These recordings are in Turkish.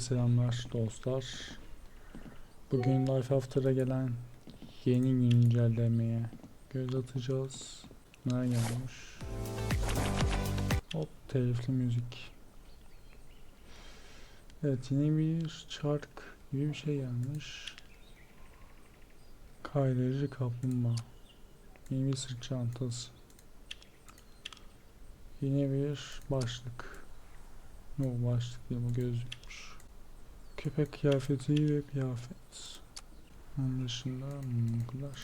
Selamlar dostlar. Bugün Life After'a gelen yeni güncellemeye göz atacağız. Ne gelmiş? Hop telifli müzik. Evet yeni bir çark gibi bir şey gelmiş. Kaydırıcı kaplumbağa. Yeni bir sırt çantası. Yeni bir başlık. Yok başlık değil bu gözlükmüş. Köpek kıyafeti ve kıyafet. Onun dışında kadar.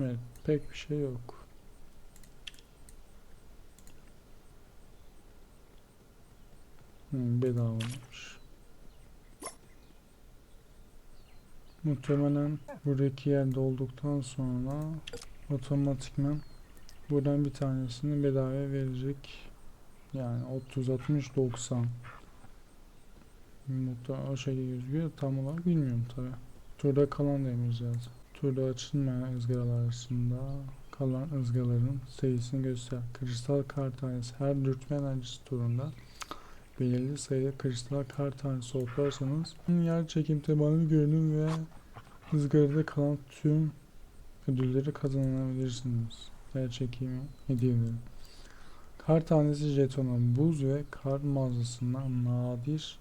Evet pek bir şey yok. Hmm, bedavaymış. Muhtemelen buradaki yer dolduktan sonra otomatikman buradan bir tanesini bedavaya verecek. Yani 30 60 90 Muhtemelen o şekilde gözüküyor. Tam olarak bilmiyorum tabi. Turda kalan demir zaten. Turda açılmayan ızgaralar arasında kalan ızgaraların sayısını göster. Kristal kar tanesi her dürtme enerjisi turunda belirli sayıda kristal kar tanesi toplarsanız yer çekim tabanı görünüm ve ızgarada kalan tüm ödülleri kazanabilirsiniz. Yer çekimi hediyeleri. Kar tanesi jetonu buz ve kar mağazasından nadir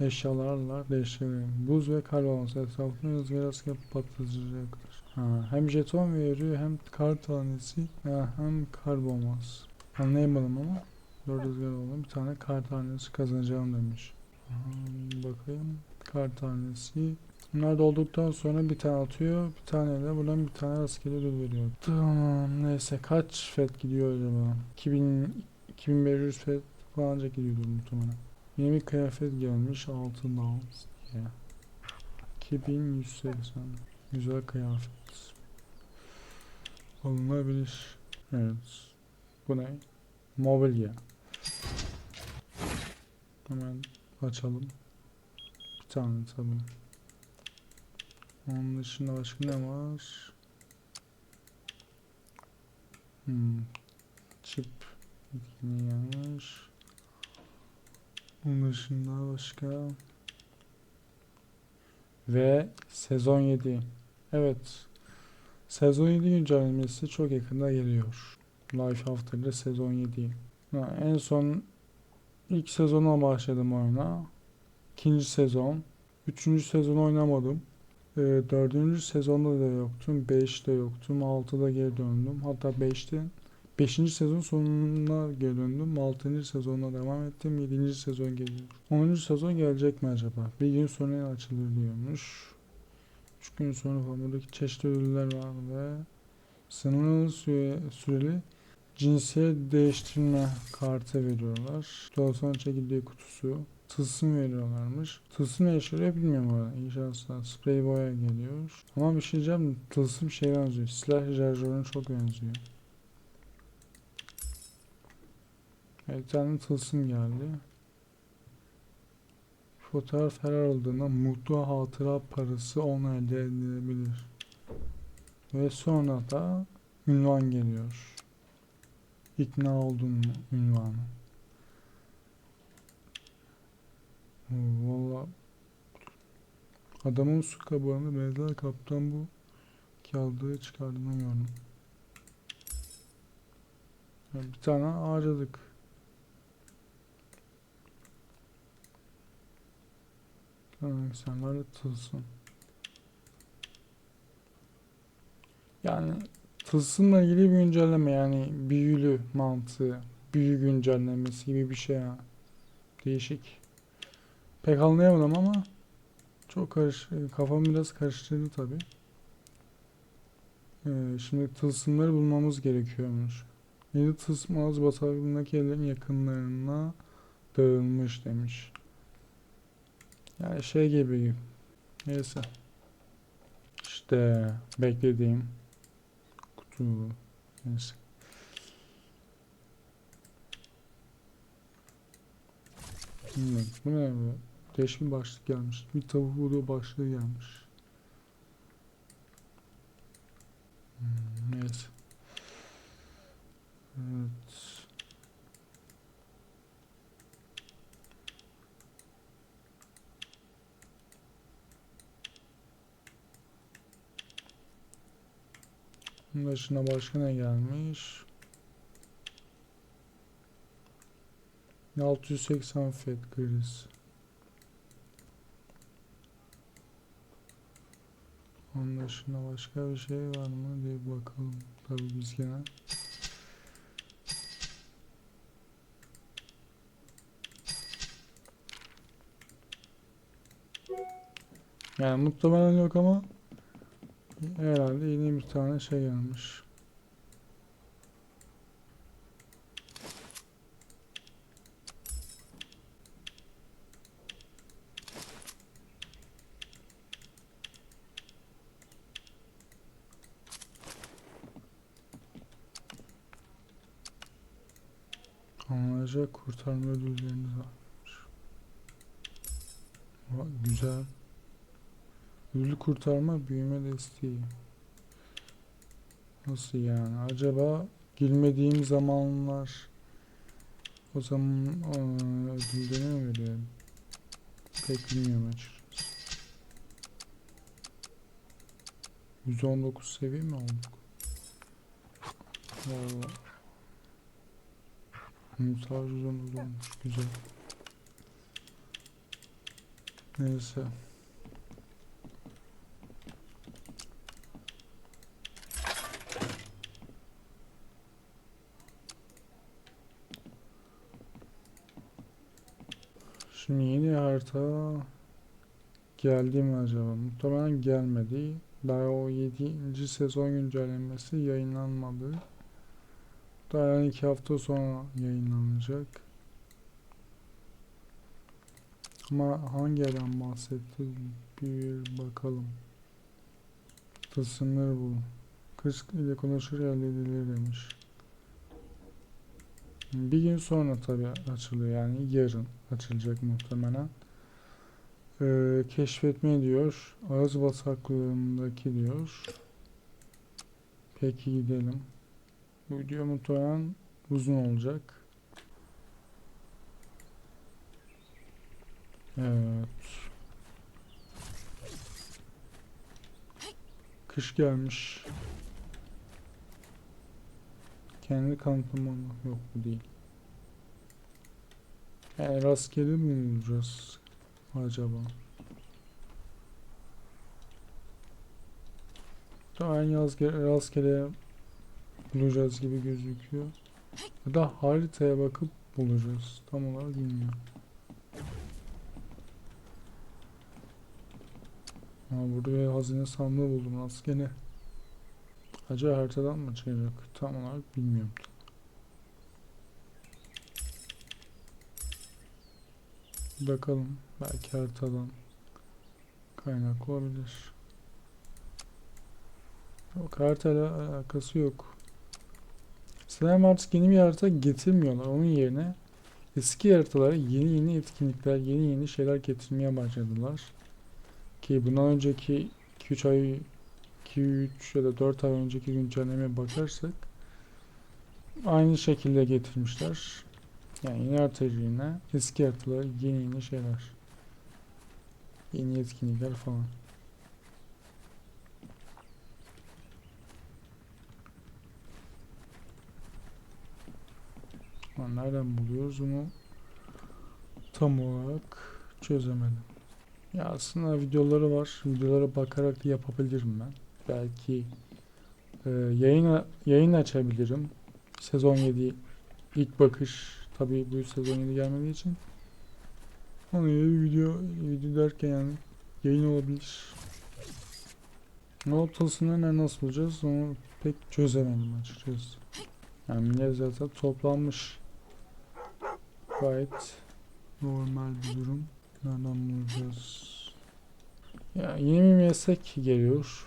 eşyalarla değiştirilir. Buz ve kar olması etrafını rüzgar askı patlatıcıdır. Ha, hem jeton veriyor hem kar tanesi ha, hem kar bombası. Anlayamadım ama 4 rüzgar oldu. Bir tane kar tanesi kazanacağım demiş. Aha, bakayım. Kar tanesi. Bunlar dolduktan sonra bir tane atıyor. Bir tane de buradan bir tane rastgele ödül veriyor. Tamam neyse kaç fet gidiyor acaba? 2000 2500 fet falan ancak gidiyordur muhtemelen. Yeni bir kıyafet gelmiş altın dans diye. 2180 Güzel kıyafet. Alınabilir. Evet. Bu ne? Mobilya. Hemen açalım. Bir tane tabii. Onun dışında başka ne var? Hmm. Çip. Yine yanlış. Onun dışında başka. Ve sezon 7. Evet. Sezon 7 güncellemesi çok yakında geliyor. Life After'da sezon 7. Ha, en son ilk sezona başladım oyuna. İkinci sezon. Üçüncü sezon oynamadım. Ee, dördüncü sezonda da yoktum. Beşte yoktum. Altıda geri döndüm. Hatta beşte 5. sezon sonuna geri döndüm. 6. sezonla devam ettim. 7. sezon geliyor. 10. sezon gelecek mi acaba? Bir gün sonra açılır diyormuş. 3 gün sonra falan buradaki çeşitli ödüller var ve sınırlı süre, süreli cinsiyet değiştirme kartı veriyorlar. Doğrusan çekirdeği kutusu. Tılsım veriyorlarmış. Tılsım ne işe yarıyor bilmiyorum orada. İnşallah sprey boya geliyor. Ama bir şey diyeceğim. Tılsım şeye benziyor. Silah şarjörüne çok benziyor. Evet, bir tane tılsım geldi. Fotoğraf her aldığında mutlu hatıra parası 10 elde edilebilir. Ve sonra da ünvan geliyor. İkna oldun mu ünvanı. Valla adamın su kabağını benzer kaptan bu kağıdı çıkardığını gördüm. Bir tane harcadık. Tamam insanlar tılsım. Yani tılsımla ilgili bir güncelleme yani büyülü mantığı, büyü güncellemesi gibi bir şey ya. Değişik. Pek anlayamadım ama çok karış kafam biraz karıştırdı tabi. Ee, şimdi tılsımları bulmamız gerekiyormuş. Yeni tılsım ağız bataklığındaki ellerin yakınlarına dağılmış demiş. Yani şey gibi. Neyse. İşte beklediğim kutu. Neyse. Hmm, bu ne bu? Değişim başlık gelmiş. Bir tavuk vuruyor başlığı gelmiş. Hmm, evet. Evet. Bunun dışında başka ne gelmiş? 680 FED kriz. Onun dışında başka bir şey var mı diye bakalım. Tabii biz gene. Yani muhtemelen yok ama herhalde yeni bir tane şey gelmiş. Alınacak kurtarma ödülleriniz varmış. Vay, Güzel. Ödül kurtarma büyüme desteği. Nasıl yani? Acaba girmediğim zamanlar o zaman ödülleri mi veriyor? Pek bilmiyorum açıkçası. 119 seviye mi olduk? Vallahi. Sadece 119 olmuş. Güzel. Neyse. Şimdi yeni harita geldi mi acaba? Muhtemelen gelmedi. Daha o 7. sezon güncellemesi yayınlanmadı. Daha iki hafta sonra yayınlanacak. Ama hangi yerden bahsetti? Bir bakalım. Sınır bu. Kız ile konuşur elde edilir demiş. Bir gün sonra tabii açılıyor yani yarın açılacak muhtemelen. Ee, keşfetme diyor. Ağız basaklığındaki diyor. Peki gidelim. Bu video muhtemelen uzun olacak. Evet. Kış gelmiş. Kendi kanıtlamanı yok bu değil. Yani rastgele mi bulacağız acaba? Tamam yaz rastgele bulacağız gibi gözüküyor. Ya da haritaya bakıp bulacağız. Tam olarak bilmiyorum. Ha, burada hazine sandığı buldum rastgele. Acaba haritadan mı çıkacak? Tam olarak bilmiyorum. Bakalım. Belki haritadan kaynaklı olabilir. Yok haritayla alakası yok. Sanırım artık yeni bir harita getirmiyorlar. Onun yerine eski haritalara yeni yeni etkinlikler, yeni yeni şeyler getirmeye başladılar. Ki bundan önceki 2-3 ay 2-3 ya da 4 ay önceki güncellemeye bakarsak aynı şekilde getirmişler. Yani yeni harita yerine eski haritalar yeni yeni şeyler. Yeni etkinlikler falan. Ama nereden buluyoruz onu tam olarak çözemedim. Ya aslında videoları var. Videolara bakarak da yapabilirim ben. Belki e, yayın yayın açabilirim. Sezon 7 ilk bakış tabii bu sezon 7 gelmediği için. Gibi bir video video derken yani yayın olabilir. Notasını ne nasıl bulacağız onu pek çözemedim açıkçası. Yani millet zaten toplanmış. Gayet normal bir durum. Nereden bulacağız? Ya yeni bir meslek geliyor.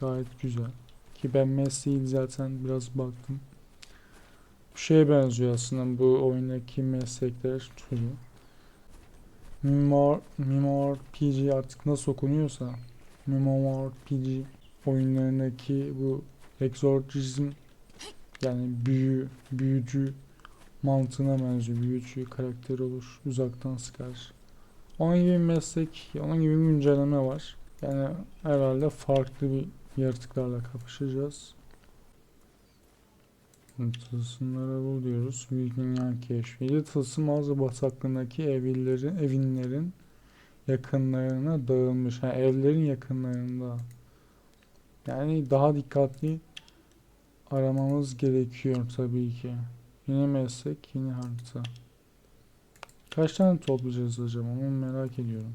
Gayet güzel. Ki ben mesleği zaten biraz baktım. Bu şeye benziyor aslında bu oyundaki meslekler türü. Mimar, Mimar PG artık nasıl okunuyorsa Mimar PG oyunlarındaki bu Exorcism yani büyü, büyücü mantığına benziyor. Büyücü karakter olur. Uzaktan sıkar. Onun gibi bir meslek, onun gibi bir güncelleme var. Yani herhalde farklı bir Yaratıklarla kapışacağız. Tılsımları bul diyoruz. Büyük dünya keşfi. Tılsım ağzı basaklığındaki evillerin, evinlerin yakınlarına dağılmış. Ha, evlerin yakınlarında. Yani daha dikkatli aramamız gerekiyor tabii ki. Yeni meslek, yeni harita. Kaç tane toplayacağız acaba? Onu merak ediyorum.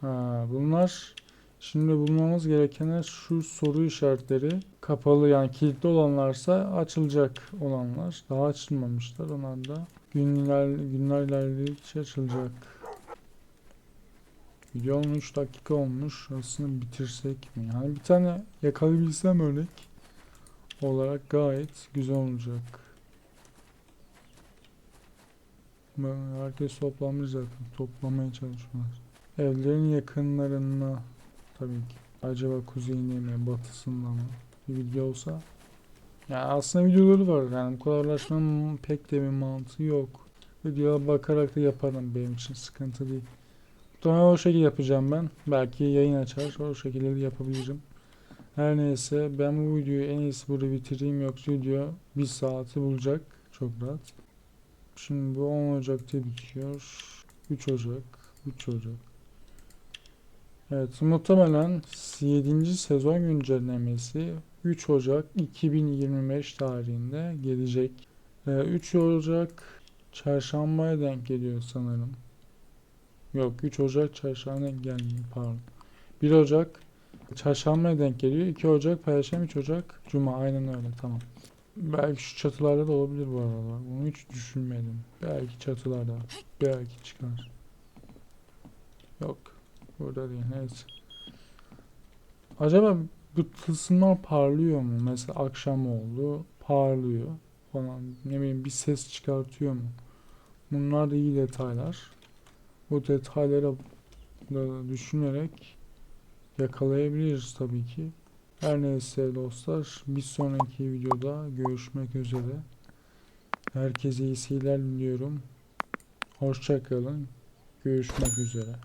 Ha, bunlar şimdi bulmamız gerekenler şu soru işaretleri kapalı yani kilitli olanlarsa açılacak olanlar. Daha açılmamışlar. Onlar da günler, günler ilerledikçe açılacak. Video 13 dakika olmuş. Aslında bitirsek mi? Yani bir tane yakalayabilsem örnek olarak gayet güzel olacak. Ben- Herkes toplanmış zaten. Toplamaya çalışıyorlar. Evlerin yakınlarına tabii ki. Acaba kuzeyinde mi, batısında mı? Bir video olsa. Ya aslında videoları var. Yani bu kadar uğraşmanın pek de bir mantığı yok. Videoya bakarak da yaparım benim için sıkıntı değil. Muhtemelen o şekilde yapacağım ben. Belki yayın açar. O şekilde de yapabilirim. Her neyse ben bu videoyu en iyisi burada bitireyim yoksa video bir saati bulacak. Çok rahat. Şimdi bu 10 Ocak'ta bitiyor. 3 Ocak. 3 Ocak. Evet muhtemelen 7. sezon güncellemesi 3 Ocak 2025 tarihinde gelecek. Ee, 3 Ocak çarşambaya denk geliyor sanırım. Yok 3 Ocak çarşamba denk gelmiyor pardon. 1 Ocak çarşambaya denk geliyor. 2 Ocak perşembe 3 Ocak cuma aynen öyle tamam. Belki şu çatılarda da olabilir bu aralar. Bunu hiç düşünmedim. Belki çatılarda. Belki çıkar. Yok. Burada değil. Neyse. Acaba bu tılsımlar parlıyor mu? Mesela akşam oldu. Parlıyor falan. Ne bileyim bir ses çıkartıyor mu? Bunlar da iyi detaylar. Bu detaylara da düşünerek yakalayabiliriz tabii ki. Her neyse dostlar bir sonraki videoda görüşmek üzere. Herkese iyi seyirler diliyorum. Hoşça kalın. Görüşmek üzere.